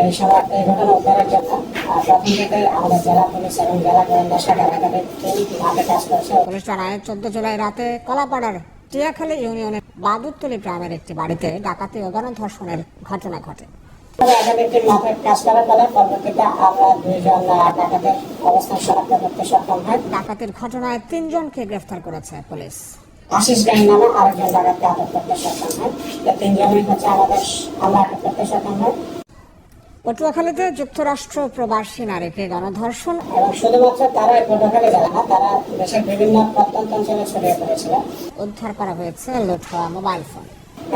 এই এই ঘটনা উদ্ধারের জন্য প্রথম আমাদের জেলা পুলিশ এবং জেলা গোয়েন্দা শাখার মাঠে কাজ করছে। পুলিশ জানায় চোদ্দ জুলাই রাতে কলাপাড়ার টিয়াখালী ইউনিয়নের বাদুরতলি গ্রামের একটি বাড়িতে ডাকাতি ও গণধর্ষণের ঘটনা ঘটে। তবে একাধিক কাজ করার ফলে পরবর্তীতে আমরা দুইজন ডাকাতের অবস্থান শনাক্ত করতে সক্ষম হয় ডাকাতির ঘটনায় তিনজনকে গ্রেফতার করেছে পুলিশ। আশিস গাইন নামে আরেকজন ডাকাতকে আটক করতে সক্ষম হয় তিনজনই হচ্ছে আমাদের আমরা আটক করতে সক্ষম হয় পটুয়াখালীতে যুক্তরাষ্ট্র প্রবাসী নারীকে গণধর্ষণ এবং শুধুমাত্র তারা এই পটুয়াখালী জেলা না তারা দেশের বিভিন্ন প্রত্যন্ত অঞ্চলে ছড়িয়ে পড়েছিল। উদ্ধার করা হয়েছে লুট হওয়া মোবাইল ফোন।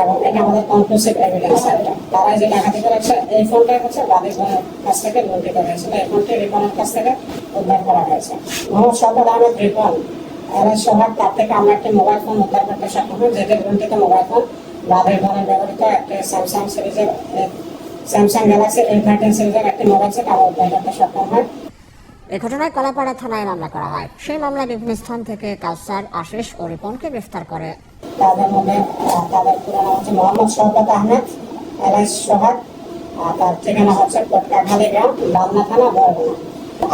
এবং এটা আমাদের কনক্লুসিভ এভিডেন্স একটা তারা যে ডাকাতি করেছে এই ফোনটা হচ্ছে কাছ থেকে হয়েছিল এই ফোনটি রিপনের কাছ থেকে উদ্ধার করা হয়েছে। মোহাম্মদ শওকত আহমেদ রিপন এর সোহাগ তার থেকে আমরা একটি মোবাইল ফোন উদ্ধার করতে সক্ষম হই যেটি লুণ্ঠিত মোবাইল ফোন বাদী বোনের ব্যবহৃত একটি স্যামসাং সিরিজের স্যামসাং গ্যালাক্সি এ থার্টিন সিরিজের একটি মোবাইল সেট আমরা উদ্ধার করতে সক্ষম হয়। এ ঘটনায় কলাপাড়া থানায় মামলা করা হয়। সেই মামলায় বিভিন্ন স্থান থেকে কাউসার আশিস ও রিপনকে গ্রেফতার করে। তাদের মধ্যে তাদের পুরো নাম হচ্ছে মোহাম্মদ শওকত আহমেদ এলাইস সোহাগ তার ঠিকানা হচ্ছে কোটকাখালী গ্রাম বামনা থানা বরগুনা।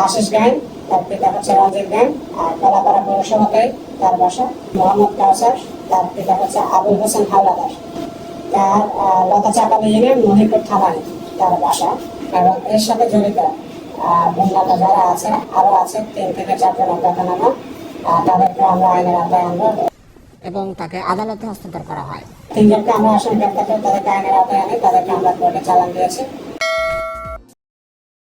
আশিস গাইন তার পিতা হচ্ছে রঞ্জিত গাইন আর কলাপাড়া পৌরসভাতে তার বাসা মোহাম্মদ কাউসার তার পিতা হচ্ছে আবুল হোসেন হাওলাদার তার আহ, লতা চাপালি ইউনিয়ন মহিপুর থানায় তার বাসা এবং এর সাথে জড়িত আহ, যারা আছে আরও আছে তিন থেকে চারজন অজ্ঞাতনামা তাদেরকে আমরা আইনের আওতায় আনব এবং তাকে আদালতে হস্তান্তর করা হয়। তিনজনকে আমরা আসলে গ্রেপ্তার করে তাদেরকে আইনের আওতায় আনি তাদেরকে আমরা কোর্টে চালান দিয়েছি।